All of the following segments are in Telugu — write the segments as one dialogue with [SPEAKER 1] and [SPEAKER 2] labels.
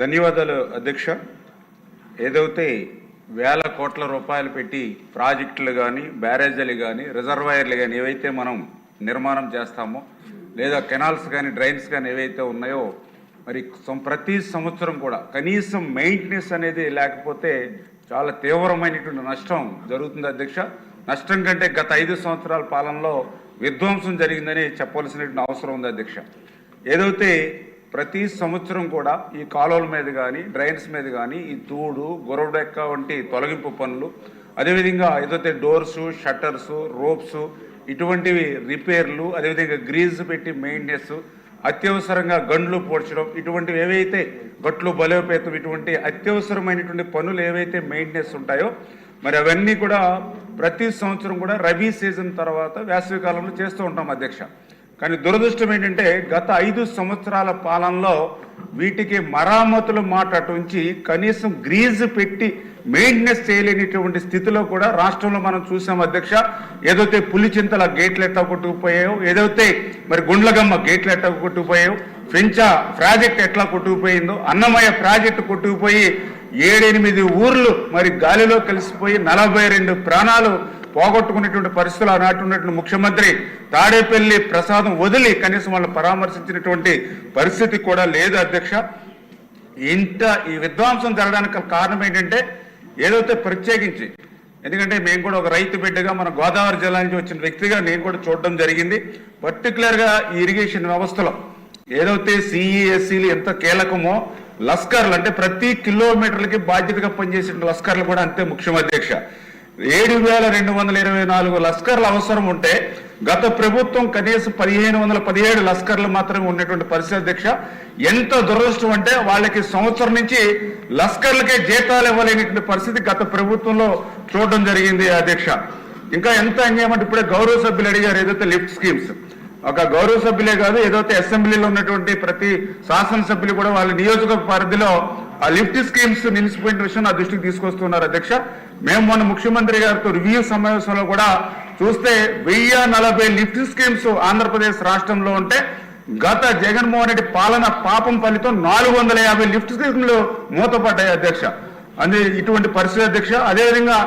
[SPEAKER 1] ధన్యవాదాలు అధ్యక్ష. ఏదైతే వేల కోట్ల రూపాయలు పెట్టి ప్రాజెక్టులు కానీ బ్యారేజీలు కానీ రిజర్వాయర్లు కానీ ఏవైతే మనం నిర్మాణం చేస్తామో లేదా కెనాల్స్ కానీ డ్రైన్స్ కానీ ఏవైతే ఉన్నాయో మరి ప్రతి సంవత్సరం కూడా కనీసం మెయింటెనెన్స్ అనేది లేకపోతే చాలా తీవ్రమైనటువంటి నష్టం జరుగుతుంది అధ్యక్ష. నష్టం కంటే గత ఐదు సంవత్సరాల పాలనలో విధ్వంసం జరిగిందని చెప్పవలసినటువంటి అవసరం ఉంది అధ్యక్ష. ఏదైతే ప్రతి సంవత్సరం కూడా ఈ కాలువల మీద కానీ డ్రైన్స్ మీద కానీ ఈ తూడు గొరవడెక్క వంటి తొలగింపు పనులు అదేవిధంగా ఏదైతే డోర్సు షట్టర్సు రోప్స్ ఇటువంటివి రిపేర్లు అదేవిధంగా గ్రీజ్ పెట్టి మెయింటెనెన్స్ అత్యవసరంగా గండ్లు పోడ్చడం ఇటువంటివి ఏవైతే గట్లు బలోపేతం ఇటువంటి అత్యవసరమైనటువంటి పనులు ఏవైతే మెయింటెనెన్స్ ఉంటాయో మరి అవన్నీ కూడా ప్రతి సంవత్సరం కూడా రబీ సీజన్ తర్వాత వేసవి కాలంలో చేస్తూ ఉంటాం అధ్యక్ష. కానీ దురదృష్టం ఏంటంటే గత ఐదు సంవత్సరాల పాలనలో వీటికి మరామతుల మాట అటుంచి కనీసం గ్రీజ్ పెట్టి మెయింటెనెన్స్ చేయలేనిటువంటి స్థితిలో కూడా రాష్ట్రంలో మనం చూసాం అధ్యక్ష. ఏదైతే పులిచింతల గేట్లు ఎట్లా కొట్టుకుపోయాయో ఏదైతే మరి గుండ్లగమ్మ గేట్లు ఎట్లా కొట్టుకుపోయాయో ఫ్రెంచా ప్రాజెక్ట్ ఎట్లా కొట్టుకుపోయిందో అన్నమయ్య ప్రాజెక్టు కొట్టుకుపోయి ఏడెనిమిది ఊర్లు మరి గాలిలో కలిసిపోయి నలభై రెండు ప్రాణాలు పోగొట్టుకునేటువంటి పరిస్థితులు ఆనాటి ఉన్నటువంటి ముఖ్యమంత్రి తాడేపల్లి ప్రసాదం వదిలి కనీసం వాళ్ళు పరామర్శించినటువంటి పరిస్థితి కూడా లేదు అధ్యక్ష. ఇంత ఈ విధ్వంసం జరగడానికి కారణం ఏంటంటే ఏదైతే ప్రత్యేకించి ఎందుకంటే మేము కూడా ఒక రైతు బిడ్డగా మన గోదావరి జిల్లా నుంచి వచ్చిన వ్యక్తిగా నేను కూడా చూడడం జరిగింది. పర్టికులర్గా ఈ ఇరిగేషన్ వ్యవస్థలో ఏదైతే సిఈఎస్సీలు ఎంత కీలకమో లస్కర్లు అంటే ప్రతి కిలోమీటర్లకి బాధ్యతగా పనిచేసిన లస్కర్లు కూడా అంతే ముఖ్యం అధ్యక్ష. ఏడు వేల రెండు వందల ఇరవై నాలుగు లస్కర్లు అవసరం ఉంటే గత ప్రభుత్వం కనీసం పదిహేను వందల పదిహేడు లస్కర్లు మాత్రమే ఉన్నటువంటి పరిస్థితి అధ్యక్ష. ఎంత దురదృష్టం అంటే వాళ్ళకి సంవత్సరం నుంచి లస్కర్లకే జీతాలు ఇవ్వలేనటువంటి పరిస్థితి గత ప్రభుత్వంలో చూడడం జరిగింది అధ్యక్ష. ఇంకా ఎంత అన్యాయమంటే ఇప్పుడే గౌరవ సభ్యులు అడిగారు ఏదైతే లిఫ్ట్ స్కీమ్స్. ఒక గౌరవ సభ్యులే కాదు ఏదైతే అసెంబ్లీలో ఉన్నటువంటి ప్రతి శాసనసభ్యులు కూడా వాళ్ళ నియోజకవర్గ పరిధిలో ఆ లిఫ్ట్ స్కీమ్స్ నిలిచిపోయిన విషయం నా దృష్టికి తీసుకొస్తున్నారు అధ్యక్ష. మేము మొన్న ముఖ్యమంత్రి గారితో రివ్యూ సమావేశంలో కూడా చూస్తే వెయ్యి నలభై లిఫ్ట్ స్కీమ్స్ ఆంధ్రప్రదేశ్ రాష్ట్రంలో ఉంటే గత జగన్మోహన్ రెడ్డి పాలన పాపం ఫలితం నాలుగు వందల యాభై లిఫ్ట్ స్కీమ్లు మూతపడ్డాయి అధ్యక్ష. అందు ఇటువంటి పరిస్థితి అధ్యక్ష. అదేవిధంగా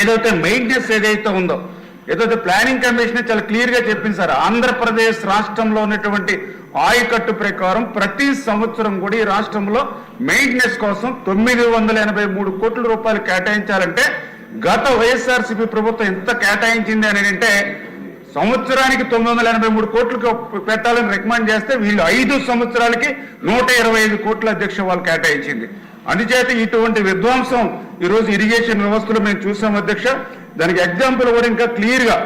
[SPEAKER 1] ఏదైతే మెయింటెనెన్స్ ఏదైతే ఉందో ఏదైతే ప్లానింగ్ కమిషన్ చాలా క్లియర్గా చెప్పింది సార్. ఆంధ్రప్రదేశ్ రాష్ట్రంలో ఉన్నటువంటి ఆయకట్టు ప్రకారం ప్రతి సంవత్సరం కూడా ఈ రాష్ట్రంలో మెయింటెనెన్స్ కోసం తొమ్మిది వందల ఎనభై మూడు కోట్ల రూపాయలు కేటాయించాలంటే గత వైఎస్ఆర్సీపీ ప్రభుత్వం ఎంత కేటాయించింది అని అంటే సంవత్సరానికి తొమ్మిది వందల ఎనభై మూడు కోట్లకు పెట్టాలని రికమెండ్ చేస్తే వీళ్ళు ఐదు సంవత్సరాలకి నూట ఇరవై ఐదు కోట్ల అధ్యక్ష వాళ్ళు కేటాయించింది. అందుచేత ఇటువంటి విధ్వంసం ఈరోజు ఇరిగేషన్ వ్యవస్థలో మేము చూసాం అధ్యక్ష. దానికి ఎగ్జాంపుల్ కూడా ఇంకా క్లియర్గా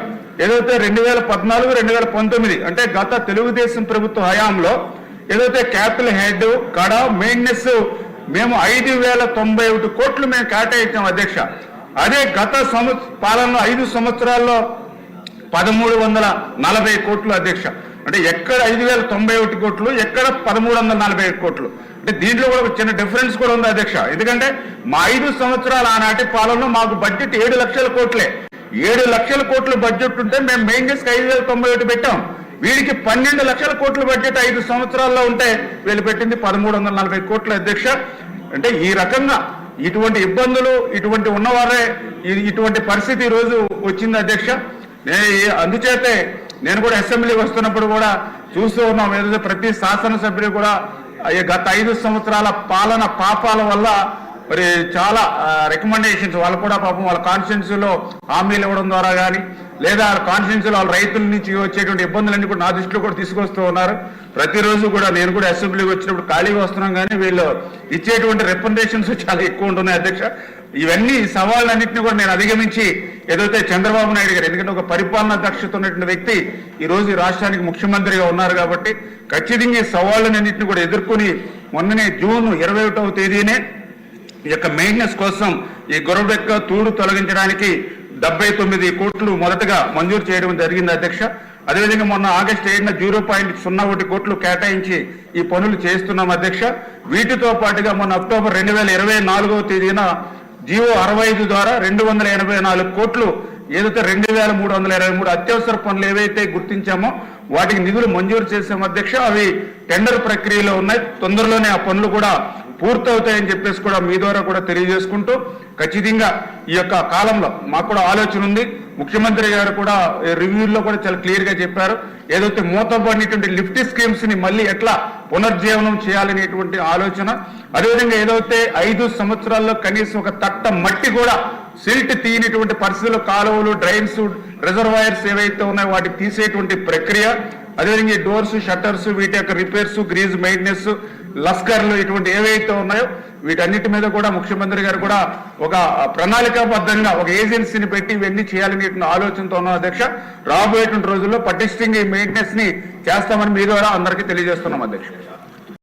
[SPEAKER 1] ఏదైతే రెండు వేల పద్నాలుగు రెండు వేల పంతొమ్మిది అంటే గత తెలుగుదేశం ప్రభుత్వ హయాంలో ఏదైతే క్యాపిటల్ హెడ్ కడ మెయింటెనెన్స్ మేము ఐదు వేల తొంభై ఒకటి కోట్లు మేము కేటాయించాం అధ్యక్ష. అదే గత సంవత్సర పాలనలో ఐదు సంవత్సరాల్లో పదమూడు వందల నలభై కోట్లు అధ్యక్ష. అంటే ఎక్కడ ఐదు వేల తొంభై ఒకటి కోట్లు ఎక్కడ పదమూడు వందల నలభై కోట్లు. అంటే దీంట్లో కూడా ఒక చిన్న డిఫరెన్స్ కూడా ఉంది అధ్యక్ష. ఎందుకంటే మా ఐదు సంవత్సరాల ఆనాటి పాలనలో మాకు బడ్జెట్ ఏడు లక్షల కోట్లే. ఏడు లక్షల కోట్ల బడ్జెట్ ఉంటే మేము మెయింటెనెన్స్ ఐదు వేల తొంభై ఒకటి పెట్టాం. వీడికి పన్నెండు లక్షల కోట్ల బడ్జెట్ ఐదు సంవత్సరాల్లో ఉంటే వీళ్ళు పెట్టింది పదమూడు వందల నలభై కోట్ల అధ్యక్ష. అంటే ఈ రకంగా ఇటువంటి ఇబ్బందులు ఇటువంటి ఉన్నవారే ఇటువంటి పరిస్థితి ఈ రోజు వచ్చింది అధ్యక్ష. నే- అందుచేతే నేను కూడా అసెంబ్లీ వస్తున్నప్పుడు కూడా చూస్తూ ఉన్నాం. ఏదైతే ప్రతి శాసనసభ్యులు కూడా ఈ గత ఐదు సంవత్సరాల పాలన పాపాల వల్ల మరి చాలా రికమెండేషన్స్ వాళ్ళు కూడా పాపం వాళ్ళ కాన్స్టిట్యున్సీలో హామీలు ఇవ్వడం ద్వారా కానీ లేదా కాన్స్టిట్యున్సీలో వాళ్ళ రైతుల నుంచి వచ్చేటువంటి ఇబ్బందులన్నీ కూడా నా దృష్టిలో కూడా తీసుకొస్తూ ఉన్నారు. ప్రతిరోజు కూడా నేను కూడా అసెంబ్లీకి వచ్చినప్పుడు ఖాళీగా వస్తున్నాం కానీ వీళ్ళు ఇచ్చేటువంటి రికమెండేషన్స్ చాలా ఎక్కువ ఉంటున్నాయి అధ్యక్ష. ఇవన్నీ సవాళ్ళన్నింటినీ కూడా నేను అధిగమించి ఏదైతే చంద్రబాబు నాయుడు గారు ఎందుకంటే ఒక పరిపాలనా దక్షత ఉన్నటువంటి వ్యక్తి ఈరోజు రాష్ట్రానికి ముఖ్యమంత్రిగా ఉన్నారు కాబట్టి ఖచ్చితంగా ఈ సవాళ్ళన్నింటినీ కూడా ఎదుర్కొని మొన్ననే జూన్ ఇరవై ఒకటవ తేదీనే ఈ యొక్క మెయింటెనెన్స్ కోసం ఈ గొరవెక్క తూడు తొలగించడానికి డెబ్బై తొమ్మిది కోట్లు మొదటగా మంజూరు చేయడం జరిగింది అధ్యక్ష. అదేవిధంగా మొన్న ఆగస్టు ఏడున జీరో పాయింట్ సున్నా ఒకటి కోట్లు కేటాయించి ఈ పనులు చేస్తున్నాం అధ్యక్ష. వీటితో పాటుగా మొన్న అక్టోబర్ రెండు వేల ఇరవై నాలుగవ తేదీన జియో అరవై ఐదు ద్వారా రెండు వందల ఎనభై నాలుగు కోట్లు ఏదైతే రెండు వేల మూడు వందల ఇరవై మూడు అత్యవసర పనులు ఏవైతే గుర్తించామో వాటికి నిధులు మంజూరు చేసాం అధ్యక్ష అవి టెండర్ ప్రక్రియలో ఉన్నాయి. తొందరలోనే ఆ పనులు కూడా పూర్తవుతాయని చెప్పేసి కూడా మీ ద్వారా కూడా తెలియజేసుకుంటూ ఖచ్చితంగా ఈ యొక్క కాలంలో మాకు కూడా ఆలోచన ఉంది. ముఖ్యమంత్రి గారు కూడా రివ్యూల్లో కూడా చాలా క్లియర్గా చెప్పారు. ఏదైతే మూతపడినటువంటి లిఫ్ట్ స్కీమ్స్ని మళ్ళీ ఎట్లా పునర్జీవనం చేయాలనేటువంటి ఆలోచన అదేవిధంగా ఏదైతే ఐదు సంవత్సరాల్లో కనీసం ఒక తట్ట మట్టి కూడా సిల్ట్ తీయనటువంటి పరిస్థితుల్లో కాలువలు డ్రైన్స్ రిజర్వాయర్స్ ఏవైతే ఉన్నాయో వాటికి తీసేటువంటి ప్రక్రియ అదేవిధంగా డోర్స్ షట్టర్స్ వీటి యొక్క రిపేర్స్ గ్రీజ్ మెయింటెనెన్స్ లస్కర్లు ఇటువంటి ఏవైతే ఉన్నాయో వీటన్నిటి మీద కూడా ముఖ్యమంత్రి గారు కూడా ఒక ప్రణాళికాబద్ధంగా ఒక ఏజెన్సీని పెట్టి ఇవన్నీ చేయాలనేటువంటి ఆలోచనతో ఉన్న అధ్యక్ష. రాబోయేటువంటి రోజుల్లో పటిష్టంగా ఈ మెయింటెనెన్స్ని చేస్తామని మీ ద్వారా అందరికీ తెలియజేస్తున్నాం అధ్యక్ష.